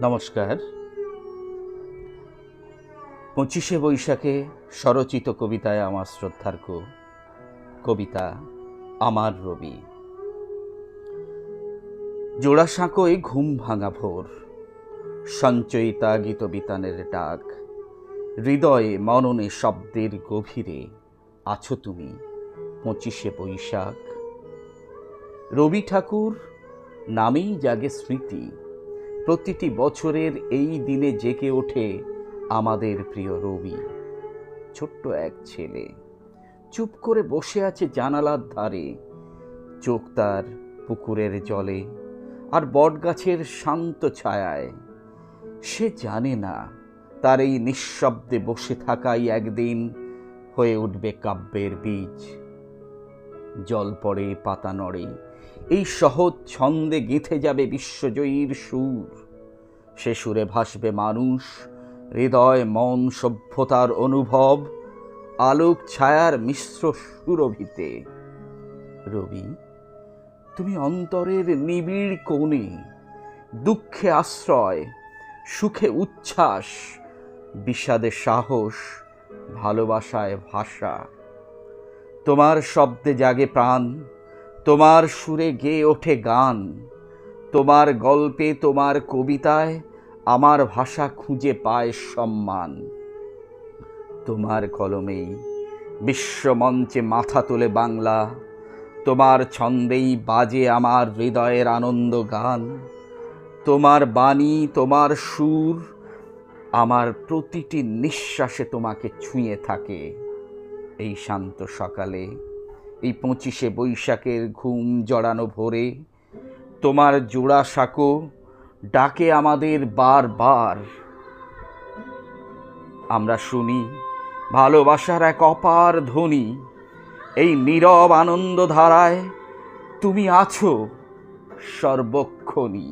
নমস্কার। পঁচিশে বৈশাখে স্বরচিত কবিতায় আমার শ্রদ্ধার্ঘ কবিতা আমার রবি। জোড়াসাঁকোয় ঘুম ভাঙা ভোর, সঞ্চয়িতা গীত বিতানের ডাক হৃদয়ে মননে শব্দের গভীরে আছো তুমি পঁচিশে বৈশাখ। রবি ঠাকুর নামেই জাগে স্মৃতি, প্রতিটি বছরের এই দিনে জেগে ওঠে আমাদের প্রিয় রবি। ছোট্ট এক ছেলে, চুপ করে বসে আছে জানালার ধারে, চোখ তার পুকুরের জলে আর বটগাছের শান্ত ছায়ায়। সে জানে না তার এই নিঃশব্দে বসে থাকাই একদিন হয়ে উঠবে কাব্যের বীজ। জল পড়ে পাতা নড়ে, এই সহজ ছন্দে গেঁথে যাবে বিশ্বজয়ীর সুর। সে সুরে ভাসবে মানুষ, হৃদয়, মন, সভ্যতার অনুভব, আলোক ছায়ার মিশ্র সুরভিতে। রবি, তুমি অন্তরের নিবিড় কোণে, দুঃখে আশ্রয়, সুখে উচ্ছ্বাস বিষাদে সাহস, ভালোবাসায় ভাষা। তোমার শব্দে জাগে প্রাণ, তোমার সুরে গেয়ে ওঠে গান। তোমার গল্পে, তোমার কবিতায় আমার ভাষা খুঁজে পায় সম্মান। তোমার কলমেই বিশ্বমঞ্চে মাথা তোলে বাংলা। তোমার ছন্দেই বাজে আমার হৃদয়ের আনন্দ গান। তোমার বাণী, তোমার সুর আমার প্রতিটি নিঃশ্বাসে তোমাকে ছুঁয়ে থাকে। এই শান্ত সকালে, এই পঁচিশে বৈশাখের ঘুম জড়ানো ভোরে, তোমার জোড়া সাঁকো ডাকে আমাদের বারবার। আমরা শুনি ভালোবাসার এক অপার ধ্বনি, এই নীরব আনন্দ ধারায় তুমি আছো সর্বক্ষণই।